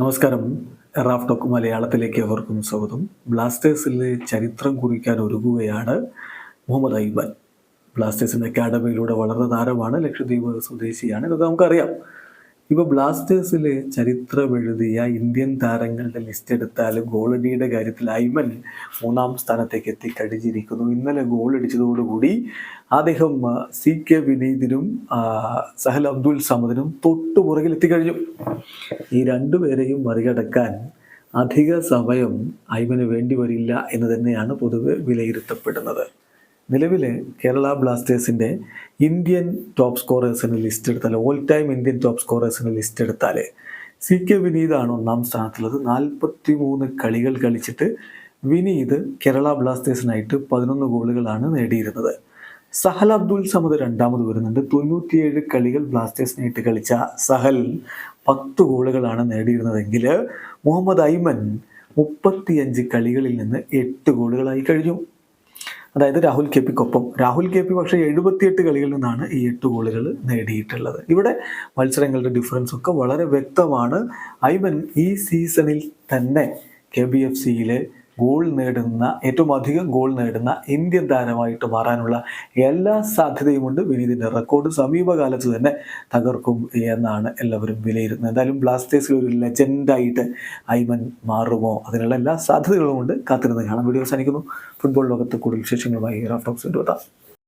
നമസ്കാരം. Raf talk മലയാളത്തിലേക്ക് അവർക്കും സ്വാഗതം. ബ്ലാസ്റ്റേഴ്സിലെ ചരിത്രം കുറിക്കാൻ ഒരുങ്ങുകയാണ് മുഹമ്മദ് ഐബൻ ബ്ലാസ്റ്റേഴ്സിന്റെ അക്കാഡമിയിലൂടെ വളർന്ന താരമാണ് ലക്ഷദ്വീപ് സ്വദേശിയാണ്. ഇതൊക്കെ നമുക്കറിയാം. ഇപ്പോൾ ചരിത്രം എഴുതിയ ഇന്ത്യൻ താരങ്ങളുടെ ലിസ്റ്റ് എടുത്താൽ ഗോളടിയുടെ കാര്യത്തിൽ ഐമൻ മൂന്നാം സ്ഥാനത്തേക്ക് എത്തിക്കഴിഞ്ഞിരിക്കുന്നു ഇന്നലെ ഗോൾ അടിച്ചതോടുകൂടി അദ്ദേഹം സി കെ വിനീതിനും സഹൽ അബ്ദുൽ സമദിനും തൊട്ടു പുറകിൽ എത്തിക്കഴിഞ്ഞു ഈ രണ്ടുപേരെയും മറികടക്കാൻ അധിക സമയം ഐമന് വേണ്ടി വരില്ല എന്ന് തന്നെയാണ് പൊതുവെ വിലയിരുത്തപ്പെടുന്നത്. നിലവിൽ കേരള ബ്ലാസ്റ്റേഴ്സിന്റെ ഇന്ത്യൻ ടോപ്പ് സ്കോറേഴ്സിന് ലിസ്റ്റ് എടുത്താൽ ഓൾ ടൈം ഇന്ത്യൻ ടോപ്പ് സ്കോറേഴ്സിന് ലിസ്റ്റ് എടുത്താൽ സി കെ വിനീതാണ് ഒന്നാം സ്ഥാനത്തുള്ളത്. നാൽപ്പത്തി മൂന്ന് കളികൾ കളിച്ചിട്ട് വിനീത് കേരള ബ്ലാസ്റ്റേഴ്സിനായിട്ട് പതിനൊന്ന് ഗോളുകളാണ് നേടിയിരുന്നത്. സഹൽ അബ്ദുൽ സമദ് രണ്ടാമത് വരുന്നുണ്ട്. തൊണ്ണൂറ്റിയേഴ് കളികൾ ബ്ലാസ്റ്റേഴ്സിനായിട്ട് കളിച്ച സഹൽ പത്ത് ഗോളുകളാണ് നേടിയിരുന്നതെങ്കിൽ മുഹമ്മദ് ഐമൻ മുപ്പത്തിയഞ്ച് കളികളിൽ നിന്ന് എട്ട് ഗോളുകളായി കഴിഞ്ഞു. അതായത് രാഹുൽ കെ പിക്കൊപ്പം രാഹുൽ കെ പി പക്ഷേ എഴുപത്തിയെട്ട് കളികളിൽ നിന്നാണ് ഈ എട്ട് ഗോളുകൾ നേടിയിട്ടുള്ളത്. ഇവിടെ മത്സരങ്ങളുടെ ഡിഫറൻസ് ഒക്കെ വളരെ വ്യക്തമാണ്. ഐമൻ ഈ സീസണിൽ തന്നെ കെ ബി എഫ് സിയിലെ ഗോൾ നേടുന്ന ഏറ്റവും അധികം ഗോൾ നേടുന്ന ഇന്ത്യൻ താരമായിട്ട് മാറാനുള്ള എല്ലാ സാധ്യതയുമുണ്ട് വിനീതിന്റെ റെക്കോർഡ് സമീപകാലത്ത് തന്നെ തകർക്കും എന്നാണ് എല്ലാവരും വിലയിരുത്തുന്നത്. എന്തായാലും ബ്ലാസ്റ്റേഴ്സിൽ ഒരു ലെജൻഡായിട്ട് ഐമൻ മാറുമോ? അതിനുള്ള എല്ലാ സാധ്യതകളുമുണ്ട് കാത്തിരുന്ന് കാണാം. വീഡിയോ അവസാനിക്കുന്നു. ഫുട്ബോൾ ലോകത്ത് കൂടുതൽ വിശേഷങ്ങളുമായി റാഫ് ടോക്സ് എത്താം